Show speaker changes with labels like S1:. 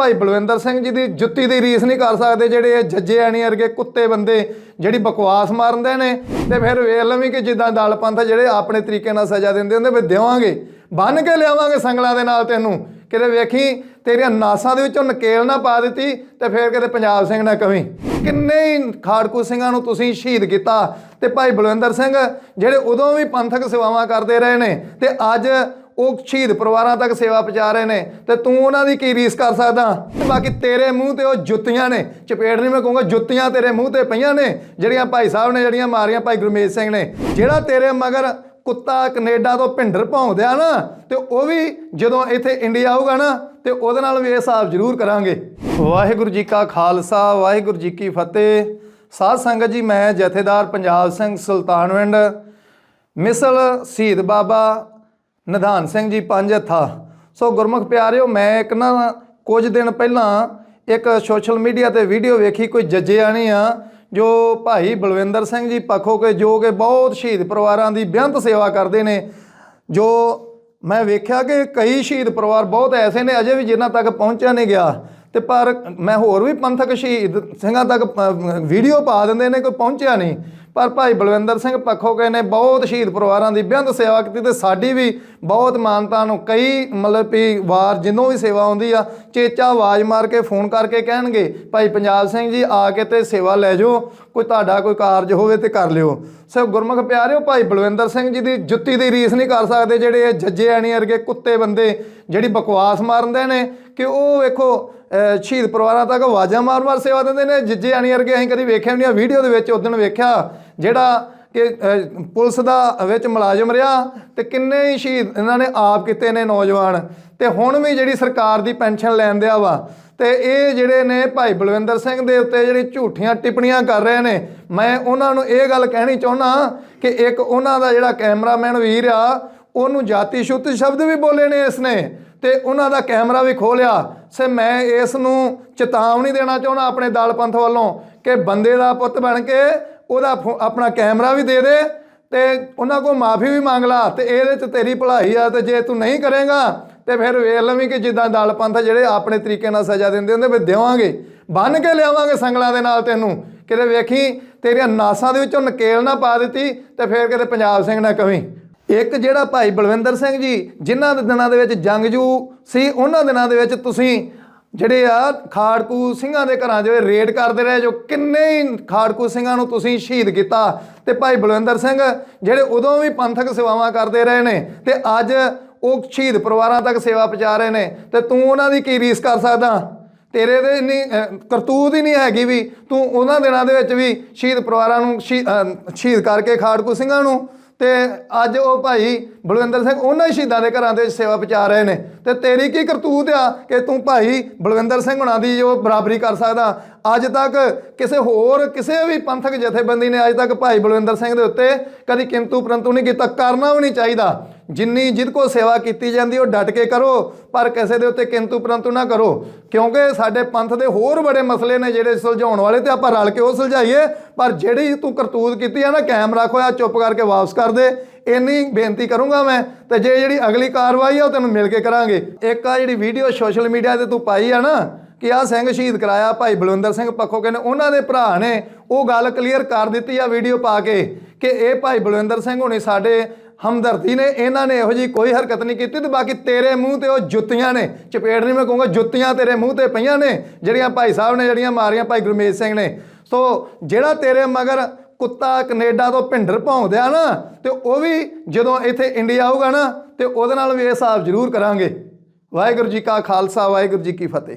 S1: ਭਾਈ ਬਲਵਿੰਦਰ ਸਿੰਘ ਜੀ ਦੀ ਜੁੱਤੀ ਦੀ ਰੀਸ ਨਹੀਂ ਕਰ ਸਕਦੇ ਜਿਹੜੇ ਇਹ ਜੱਜੇ ਆਣੀ ਵਰਗੇ ਕੁੱਤੇ ਬੰਦੇ ਜਿਹੜੀ ਬਕਵਾਸ ਮਾਰਦੇ ਨੇ ਤੇ ਫਿਰ ਵੇਖ ਲਵੀਂ ਕਿ ਜਿੱਦਾਂ ਦਲ ਪੰਥ ਜਿਹੜੇ ਆਪਣੇ ਤਰੀਕੇ ਨਾਲ ਸਜ਼ਾ ਦਿੰਦੇ ਹੁੰਦੇ ਵੀ ਦੇਵਾਂਗੇ, ਬੰਨ ਕੇ ਲਿਆਵਾਂਗੇ ਸੰਗਲਾਂ ਦੇ ਨਾਲ ਤੈਨੂੰ। ਕਿਤੇ ਵੇਖੀ ਤੇਰੀਆਂ ਨਾਸਾਂ ਦੇ ਵਿੱਚੋਂ ਨਕੇਲ ਨਾ ਪਾ ਦਿੱਤੀ ਤੇ ਫਿਰ ਕਿਤੇ ਪੰਜਾਬ ਸਿੰਘ ਨਾ ਕਵੀਂ। ਕਿੰਨੇ ਹੀ ਖਾੜਕੂ ਸਿੰਘਾਂ ਨੂੰ ਤੁਸੀਂ ਸ਼ਹੀਦ ਕੀਤਾ ਤੇ ਭਾਈ ਬਲਵਿੰਦਰ ਸਿੰਘ ਜਿਹੜੇ ਉਦੋਂ ਵੀ ਪੰਥਕ ਸੇਵਾਵਾਂ ਕਰਦੇ ਰਹੇ ਨੇ ਤੇ ਅੱਜ ਉਹ ਸ਼ਹੀਦ ਪਰਿਵਾਰਾਂ ਤੱਕ ਸੇਵਾ ਪਹੁੰਚਾ ਰਹੇ ਨੇ ਤੇ ਤੂੰ ਉਹਨਾਂ ਦੀ ਕੀ ਰੀਸ ਕਰ ਸਕਦਾ? ਬਾਕੀ ਤੇਰੇ ਮੂੰਹ ਤੇ ਉਹ ਜੁੱਤੀਆਂ ਨੇ। ਚਪੇੜ ਨਹੀਂ ਮੈਂ ਕਹੂੰਗਾ, ਜੁੱਤੀਆਂ ਤੇਰੇ ਮੂੰਹ ਤੇ ਪਈਆਂ ਨੇ, ਜਿਹੜੀਆਂ ਭਾਈ ਸਾਹਿਬ ਨੇ ਜਿਹੜੀਆਂ ਮਾਰੀਆਂ ਭਾਈ ਗੁਰਮੇਜ ਸਿੰਘ ਨੇ। ਜਿਹੜਾ ਤੇਰੇ ਮਗਰ ਕੁੱਤਾ ਕੈਨੇਡਾ ਤੋਂ ਭਿੰਡਰ ਭੌਂਦਿਆ ਨਾ, ਤੇ ਉਹ ਵੀ ਜਦੋਂ ਇੱਥੇ ਇੰਡੀਆ ਆਊਗਾ ਨਾ, ਤੇ ਉਹਦੇ ਨਾਲ ਵੀ ਇਹ ਹਿਸਾਬ ਜ਼ਰੂਰ ਕਰਾਂਗੇ। ਵਾਹਿਗੁਰੂ ਜੀ ਕਾ ਖਾਲਸਾ, ਵਾਹਿਗੁਰੂ ਜੀ ਕੀ ਫਤਿਹ। ਸਾਧ ਸੰਗਤ ਜੀ, ਮੈਂ ਜਥੇਦਾਰ ਪੰਜਾਬ ਸਿੰਘ ਸੁਲਤਾਨਵਿੰਡ, ਮਿਸਲ ਸ਼ਹੀਦ ਬਾਬਾ ਨਿਧਾਨ ਸਿੰਘ ਜੀ, ਪੰਜ ਹੱਥਾ। ਸੋ ਗੁਰਮੁਖ ਪਿਆਰਿਓ, ਮੈਂ ਇੱਕ ਨਾ ਕੁਝ ਦਿਨ ਪਹਿਲਾਂ ਇੱਕ ਸੋਸ਼ਲ ਮੀਡੀਆ ਤੇ ਵੀਡੀਓ ਵੇਖੀ, ਕੋਈ ਜੱਜੇ ਆਣੀ ਆ, ਜੋ ਭਾਈ ਬਲਵਿੰਦਰ ਸਿੰਘ ਜੀ ਪੱਖੋ ਕੇ, ਜੋ ਕਿ ਬਹੁਤ ਸ਼ਹੀਦ ਪਰਿਵਾਰਾਂ ਦੀ ਬੇਅੰਤ ਸੇਵਾ ਕਰਦੇ ਨੇ, ਜੋ ਮੈਂ ਵੇਖਿਆ ਕਿ ਕਈ ਸ਼ਹੀਦ ਪਰਿਵਾਰ ਬਹੁਤ ਐਸੇ ਨੇ, ਅਜੇ ਵੀ ਜਿਨ੍ਹਾਂ ਤੱਕ ਪਹੁੰਚਿਆ ਨਹੀਂ ਗਿਆ। ਤੇ ਪਰ ਮੈਂ ਹੋਰ ਵੀ ਪੰਥਕ ਸ਼ਹੀਦ ਸਿੰਘਾਂ ਤੱਕ ਵੀਡੀਓ ਪਾ ਦਿੰਦੇ ਨੇ, ਕੋਈ ਪਹੁੰਚਿਆ ਨਹੀਂ। ਪਰ ਭਾਈ ਬਲਵਿੰਦਰ ਸਿੰਘ ਪੱਖੋਕੇ ਨੇ ਬਹੁਤ ਸ਼ਹੀਦ ਪਰਿਵਾਰਾਂ ਦੀ ਬੇਅੰਤ ਸੇਵਾ ਕੀਤੀ ਤੇ ਸਾਡੀ ਵੀ ਬਹੁਤ ਮਾਨਤਾ ਨੂੰ ਕਈ ਮਤਲਬ ਵੀ ਵਾਰ ਜਿੰਨੋਂ ਵੀ ਸੇਵਾ ਆਉਂਦੀ ਆ, ਚੇਚਾ ਆਵਾਜ਼ ਮਾਰ ਕੇ ਫੋਨ ਕਰਕੇ ਕਹਿਣਗੇ, ਭਾਈ ਪੰਜਾਬ ਸਿੰਘ ਜੀ ਆ ਕੇ ਤੇ ਸੇਵਾ ਲੈ ਜਾਓ, ਕੋਈ ਤੁਹਾਡਾ ਕੋਈ ਕਾਰਜ ਹੋਵੇ ਤੇ ਕਰ ਲਿਓ। ਸਭ ਗੁਰਮੁਖ ਪਿਆਰਿਓ, ਭਾਈ ਬਲਵਿੰਦਰ ਸਿੰਘ ਜੀ ਦੀ ਜੁੱਤੀ ਦੀ ਰੀਸ ਨਹੀਂ ਕਰ ਸਕਦੇ ਜਿਹੜੇ ਇਹ ਜੱਜੇ ਆਣੀ ਵਰਗੇ ਕੁੱਤੇ ਬੰਦੇ ਜਿਹੜੀ ਬਕਵਾਸ ਮਾਰਦੇ ਨੇ ਕਿ ਉਹ ਵੇਖੋ ਸ਼ਹੀਦ ਪਰਿਵਾਰਾਂ ਤੱਕ ਆਵਾਜ਼ਾਂ ਮਾਰ-ਮਾਰ ਸੇਵਾ ਦਿੰਦੇ ਨੇ। ਜਿੱਜੇ ਆਣੀ ਵਰਗੇ ਅਸੀਂ ਕਦੀ ਵੇਖਿਆ ਨਹੀਂ ਆ ਵੀਡੀਓ ਦੇ ਵਿੱਚ ਉਦੋਂ ਵੇਖਿਆ ਜਿਹੜਾ ਕਿ ਪੁਲਿਸ ਦਾ ਵਿੱਚ ਮੁਲਾਜ਼ਮ ਰਿਹਾ ਤੇ ਕਿੰਨੇ ਹੀ ਸ਼ਹੀਦ ਇਹਨਾਂ ਨੇ ਆਪ ਕੀਤੇ ਨੇ ਨੌਜਵਾਨ। ਤੇ ਹੁਣ ਵੀ ਜਿਹੜੀ ਸਰਕਾਰ ਦੀ ਪੈਨਸ਼ਨ ਲੈਣ ਦਿਆ ਵਾ, ਤੇ ਇਹ ਜਿਹੜੇ ਨੇ ਭਾਈ ਬਲਵਿੰਦਰ ਸਿੰਘ ਦੇ ਉੱਤੇ ਜਿਹੜੀ ਝੂਠੀਆਂ ਟਿੱਪਣੀਆਂ ਕਰ ਰਹੇ ਨੇ, ਮੈਂ ਉਹਨਾਂ ਨੂੰ ਇਹ ਗੱਲ ਕਹਿਣੀ ਚਾਹੁੰਦਾ ਕਿ ਇੱਕ ਉਹਨਾਂ ਦਾ ਜਿਹੜਾ ਕੈਮਰਾਮੈਨ ਵੀਰ ਆ, ਉਹਨੂੰ ਜਾਤੀ ਸ਼ੁੱਧ ਸ਼ਬਦ ਵੀ ਬੋਲੇ ਨੇ ਇਸ ਨੇ। ਤੇ ਉਹਨਾਂ ਦਾ ਕੈਮਰਾ ਵੀ ਖੋਲਿਆ ਸੇ ਮੈਂ ਇਸ ਨੂੰ ਚੇਤਾਵਨੀ ਦੇਣਾ ਚਾਹੁੰਦਾ ਆਪਣੇ ਦਲ ਪੰਥ ਵੱਲੋਂ ਕਿ ਬੰਦੇ ਦਾ ਪੁੱਤ ਬਣ ਕੇ ਉਹਦਾ ਫੋ- ਆਪਣਾ ਕੈਮਰਾ ਵੀ ਦੇ ਦੇ ਤੇ ਉਹਨਾਂ ਕੋਲ ਮਾਫੀ ਵੀ ਮੰਗ ਲਾ ਤੇ ਇਹਦੇ ਚ ਤੇਰੀ ਭਲਾਈ ਆ ਤੇ ਜੇ ਤੂੰ ਨਹੀਂ ਕਰੇਗਾ ਤੇ ਫਿਰ ਵੇਖ ਲਵੀਂ ਕਿ ਜਿੱਦਾਂ ਦਲ ਪੰਥ ਜਿਹੜੇ ਆਪਣੇ ਤਰੀਕੇ ਨਾਲ ਸਜ਼ਾ ਦਿੰਦੇ ਹੁੰਦੇ ਵੀ ਦੇਵਾਂਗੇ। ਬੰਨ ਕੇ ਲਿਆਵਾਂਗੇ ਸੰਗਲਾਂ ਦੇ ਨਾਲ ਤੈਨੂੰ। ਕਿਤੇ ਵੇਖੀ ਤੇਰੀਆਂ ਨਾਸਾਂ ਦੇ ਵਿੱਚੋਂ ਨਕੇਲ ਨਾ ਪਾ ਦਿੱਤੀ ਤੇ ਫਿਰ ਕਿਤੇ ਪੰਜਾਬ ਸਿੰਘ ਨਾ ਕਵੀ। ਇੱਕ ਜਿਹੜਾ ਭਾਈ ਬਲਵਿੰਦਰ ਸਿੰਘ ਜੀ, ਜਿਨ੍ਹਾਂ ਦੇ ਦਿਨਾਂ ਦੇ ਵਿੱਚ ਜੰਗਜੂ ਸੀ, ਉਹਨਾਂ ਦਿਨਾਂ ਦੇ ਵਿੱਚ ਤੁਸੀਂ ਜਿਹੜੇ ਆ ਖਾੜਕੂ ਸਿੰਘਾਂ ਦੇ ਘਰਾਂ 'ਚ ਰੇਡ ਕਰਦੇ ਰਹੇ ਜੋ ਕਿੰਨੇ ਹੀ ਖਾੜਕੂ ਸਿੰਘਾਂ ਨੂੰ ਤੁਸੀਂ ਸ਼ਹੀਦ ਕੀਤਾ। ਤੇ ਭਾਈ ਬਲਵਿੰਦਰ ਸਿੰਘ, ਜਿਹੜੇ ਉਦੋਂ ਵੀ ਪੰਥਕ ਸੇਵਾਵਾਂ ਕਰਦੇ ਰਹੇ ਨੇ ਤੇ ਅੱਜ ਉਹ ਸ਼ਹੀਦ ਪਰਿਵਾਰਾਂ ਤੱਕ ਸੇਵਾ ਪਹੁੰਚਾ ਰਹੇ ਨੇ। ਤੇ ਤੂੰ ਉਹਨਾਂ ਦੀ ਕੀ ਰੀਸ ਕਰ ਸਕਦਾ? ਤੇਰੇ ਦੇ ਇੰਨੀ ਕਰਤੂਤ ਹੀ ਨਹੀਂ ਹੈਗੀ ਵੀ ਤੂੰ ਉਹਨਾਂ ਦਿਨਾਂ ਦੇ ਵਿੱਚ ਵੀ ਸ਼ਹੀਦ ਪਰਿਵਾਰਾਂ ਨੂੰ ਸ਼ਹੀ- ਸ਼ਹੀਦ ਕਰਕੇ ਖਾੜਕੂ ਸਿੰਘਾਂ ਨੂੰ ਤੇ ਅੱਜ ਉਹ ਭਾਈ ਬਲਵਿੰਦਰ ਸਿੰਘ ਉਹਨਾਂ ਸ਼ਹੀਦਾਂ ਦੇ ਘਰਾਂ ਦੇ ਸੇਵਾ ਪਹੁੰਚਾ ਰਹੇ ਨੇ। ਤੇ ਤੇਰੀ ਕੀ ਕਰਤੂਤ ਆ ਕਿ ਤੂੰ ਭਾਈ ਬਲਵਿੰਦਰ ਸਿੰਘ ਹੁਣਾਂ ਦੀ ਜੋ ਬਰਾਬਰੀ ਕਰ ਸਕਦਾ। ਅੱਜ ਤੱਕ ਕਿਸੇ ਹੋਰ, ਕਿਸੇ ਵੀ ਪੰਥਕ ਜਥੇਬੰਦੀ ਨੇ ਅੱਜ ਤੱਕ ਭਾਈ ਬਲਵਿੰਦਰ ਸਿੰਘ ਦੇ ਉੱਤੇ ਕਦੀ ਕਿੰਤੂ ਪਰੰਤੂ ਨਹੀਂ ਕੀਤਾ। ਕਰਨਾ ਵੀ ਨਹੀਂ ਚਾਹੀਦਾ। ਜਿੰਨੀ ਜਿਦ ਕੋ ਸੇਵਾ ਕੀਤੀ ਜਾਂਦੀ, ਉਹ ਡਟ ਕੇ ਕਰੋ, ਪਰ ਕਿਸੇ ਦੇ ਉੱਤੇ ਕਿੰਤੂ ਪਰੰਤੂ ਨਾ ਕਰੋ। ਕਿਉਂਕਿ ਸਾਡੇ ਪੰਥ ਦੇ ਹੋਰ ਬੜੇ ਮਸਲੇ ਨੇ ਜਿਹੜੇ ਸੁਲਝਾਉਣ ਵਾਲੇ ਤੇ ਆਪਾਂ ਰਲ ਕੇ ਉਹ ਸੁਲਝਾਈਏ, ਪਰ ਜਿਹੜੀ ਤੂੰ ਕਰਤੂਤ ਕੀਤੀ ਆ ਨਾ, ਕਾਇਮ ਕੈਮਰਾ ਖੋਇਆ ਚੁੱਪ ਕਰਕੇ ਵਾਪਸ ਕਰ ਦੇ। ਇੰਨੀ ਬੇਨਤੀ ਕਰੂੰਗਾ ਮੈਂ, ਤੇ ਜੇ ਜਿਹੜੀ ਅਗਲੀ ਕਾਰਵਾਈ ਆ, ਉਹ ਤੈਨੂੰ ਮਿਲ ਕੇ ਕਰਾਂਗੇ। ਇੱਕ ਆ ਜਿਹੜੀ ਵੀਡੀਓ ਸੋਸ਼ਲ ਮੀਡੀਆ ਤੇ ਤੂੰ ਪਾਈ ਆ ਨਾ, ਕਿ ਆ ਸਿੰਘ ਸ਼ਹੀਦ ਕਰਾਇਆ ਭਾਈ ਬਲਵਿੰਦਰ ਸਿੰਘ ਪੱਖੋ ਕਹਿੰਦੇ, ਉਹਨਾਂ ਦੇ ਭਰਾ ਨੇ, ਉਹ ਗੱਲ ਕਲੀਅਰ ਕਰ ਦਿੱਤੀ ਆ ਵੀਡੀਓ ਪਾ ਕੇ, ਕਿ ਇਹ ਭਾਈ ਬਲਵਿੰਦਰ ਸਿੰਘ ਹੋਣੀ ਸਾਡੇ ਹਮਦਰਦੀ ਨੇ, ਇਹਨਾਂ ਨੇ ਇਹੋ ਜੀ ਕੋਈ ਹਰਕਤ ਨਹੀਂ ਕੀਤੀ ਤੇ ਬਾਕੀ ਤੇਰੇ ਮੂੰਹ ਤੇ ਉਹ ਜੁੱਤੀਆਂ ਨੇ। ਚਪੇੜ ਨਹੀਂ ਮੈਂ ਕਹੂੰਗਾ, ਜੁੱਤੀਆਂ ਤੇਰੇ ਮੂੰਹ ਤੇ ਪਈਆਂ ਨੇ, ਜਿਹੜੀਆਂ ਭਾਈ ਸਾਹਿਬ ਨੇ ਜਿਹੜੀਆਂ ਮਾਰੀਆਂ ਭਾਈ ਗੁਰਮੇਜ ਸਿੰਘ ਨੇ। ਸੋ ਜਿਹੜਾ ਤੇਰੇ ਮਗਰ ਕੁੱਤਾ ਕੈਨੇਡਾ ਤੋਂ ਭਿੰਡਰ ਭੌਂਦਿਆ ਨਾ, ਤੇ ਉਹ ਵੀ ਜਦੋਂ ਇੱਥੇ ਇੰਡੀਆ ਆਊਗਾ ਨਾ, ਤੇ ਉਹਦੇ ਨਾਲ ਵੀ ਇਹ ਹਿਸਾਬ ਜ਼ਰੂਰ ਕਰਾਂਗੇ। ਵਾਹਿਗੁਰੂ ਜੀ ਕਾ ਖਾਲਸਾ, ਵਾਹਿਗੁਰੂ ਜੀ ਕੀ ਫਤਿਹ।